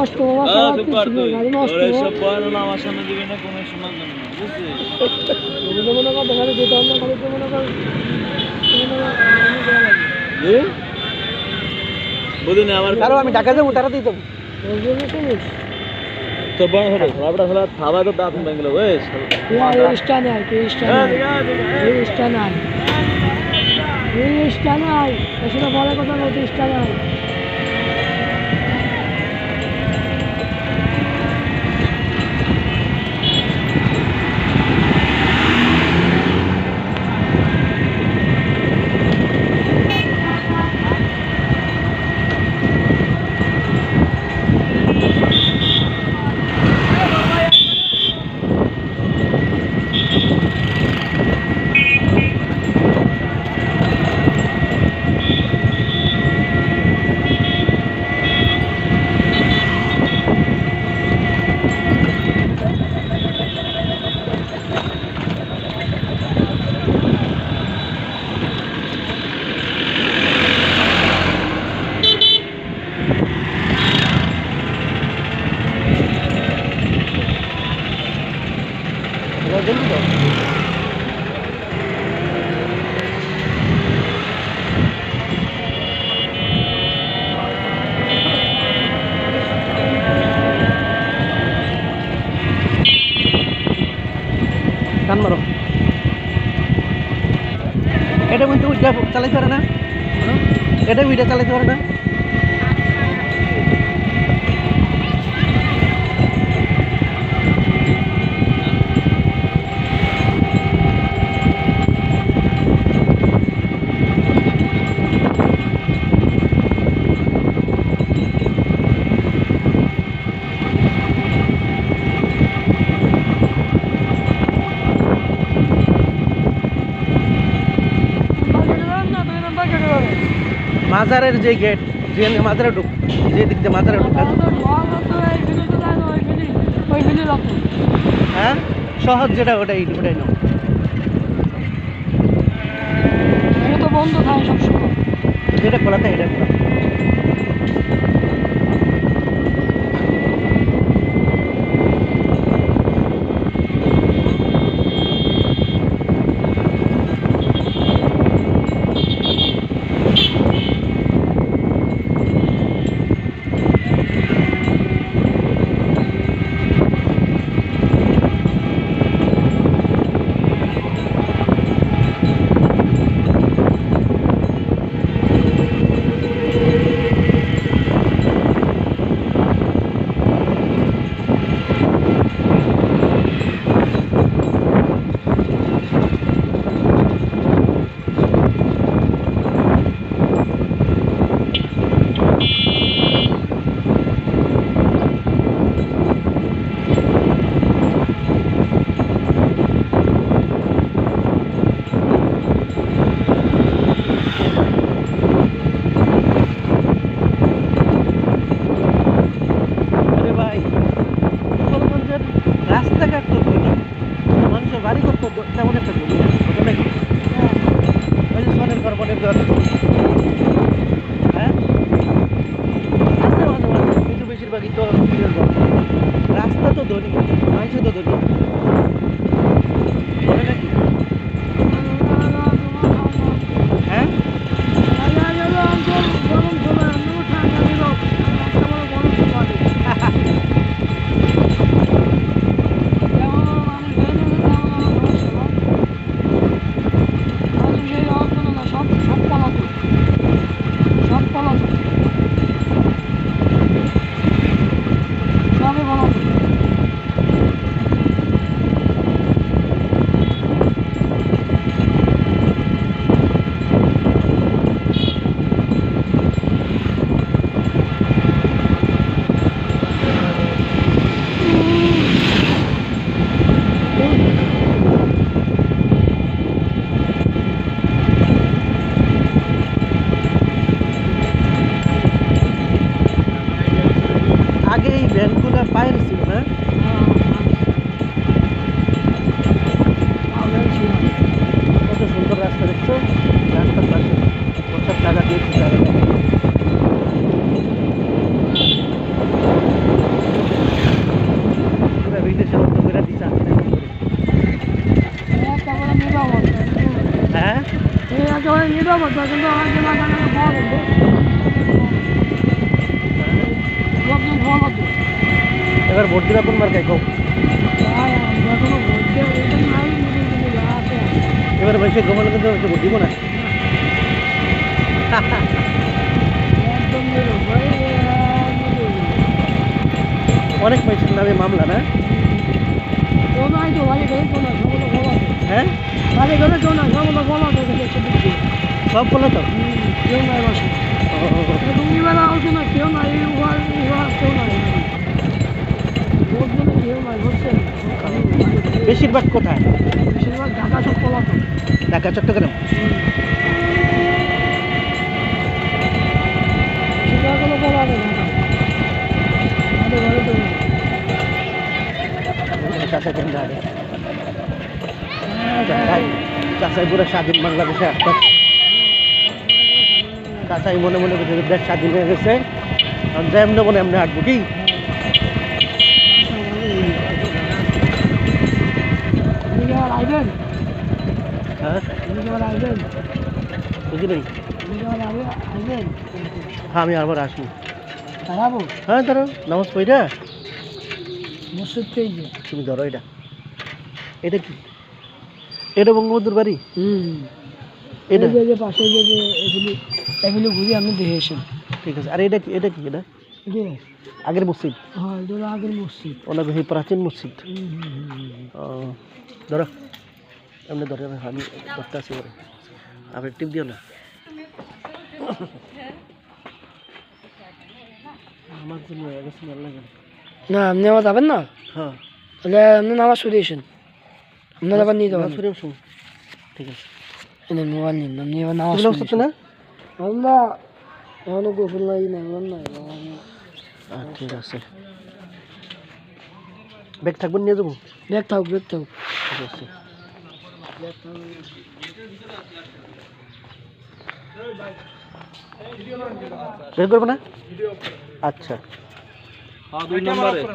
নষ্ট সারা চুপ কিছু নেই। গাড়ি নষ্ট তোর এসব বয়ান আমার সামনে দিবি না কোনো শোনার জন্য না, বুঝছিস? তুমি তো মনে কর হবে না গাড়ি তো মনে কর বুঝলি না, আমার কারও আমি ঢাকা যাব তারা দিয়ে দেবো ওই তোর বয়ান হলো, খাবারটা হলো, খাবার তো দাঁত বুঝিস? তুই ইস্টা নাই তুই ইস্টা হ্যাঁ, নাই আছে, ঠিক আছে। তুই ইস্টা নাই তুই ইস্টা নাই এসে বলে কথা বলতে ইস্টা নাই জলদি তো কান মারো এটা কিন্তু উইটা চালাইতে পারে না এটা উইটা চালাইতে পারে না মাজারের যে গেট যে মাজারে ঢুক যে দিক দিয়ে মাজারে ঢুক হ্যাঁ? সহজ যেটা ওটাই ওটাই নাও। তো বন্ধ থাকে সবসময়। যেটা খোলাতে এটা খোলা আরে ভাই উত্তরবঙ্গের রাস্তাঘাট একটা না। মানুষের বাড়ি করতে তেমন একটা ধরি না ওটা ওই যে সোনের কার্বনের ঘর হ্যাঁ? আছে মাঝে মাঝে। কিন্তু বেশিরভাগই রাস্তা তো ধনী, মানুষও তো ধরি ধরে নাকি হ্যাঁ সব সব পালাতো সব পালাতো সবে পালাতো নিরাপদ হ্যাঁ এই একেবারে নিরাপদ কিন্তু আমাকে লাগানো পাওয়া যাবে যখন ভালো তো এবার ভোট দিবা কোন মার্কায় কও। তাই আমরা কোনো ভোট দেওয়ার এটা নাই কিন্তু যা আছে এবার বসে গোপাল কিন্তু হচ্ছে ভোট দিব না। একদম নিরাপদ অনেক মানুষের নামে মামলা না? কেউ নাই তো বাড়ি ঘরে কেউ নাই সবগুলো ভালো আছে হ্যাঁ? ঘরে কেউ সব বলো তো। কেউ নাই বাসে। রুগীবেলা হচ্ছে না কেউ নাই কেউ নাই বেশিরভাগ কোথায়? বেশিরভাগ ঢাকা চট্টগ্রাম। বলা ঢাকা। তো নেই। চাষা কেন্দ্র আগে চাষাই চাষাই পুরো স্বাধীন বাংলাদেশে একটা মনে মনে করছে দেশ স্বাধীন হয়ে গেছে। আর মনে এমনি হাঁটবো কি? হ্যাঁ? হ্যাঁ আমি আবার আসব। হ্যাঁ ধরো নামাজ পড়া মসজিদ পেয়ে তুমি ধরো এটা। এটা কি? এটা বঙ্গবন্ধুর বাড়ি? হুম। এটা? এই যে যে পাশে যে যে এগুলি এগুলি ঘুরে আপনি দেখে এসেন ঠিক আছে। আর এটা কি এটা কি এটা? আগের মসজিদ? হ্যাঁ এটা আগের মসজিদ। ওনার সেই প্রাচীন মসজিদ। ধরো। এমনি ধরে আমি আসি পরে। আপনি টিপ দিও না। আমার জন্য না। আপনি আবার যাবেন না? হ্যাঁ। তাহলে আপনি নামাজ সরে এসেন আপনার আবার নিয়ে আসুন। ঠিক আছে। এনেন মোবাইল নিন আপনি এবার নামাজ পড়ছো না? আমরা এখনও গোসল নাই না এমন নাই আহ, ঠিক আছে। ব্যাগ থাকবেন নিয়ে যাব? ব্যাগ থাক ব্যাগ থাক। ঠিক আছে। বের করব না? আচ্ছা। হ্যাঁ দুই নম্বরে।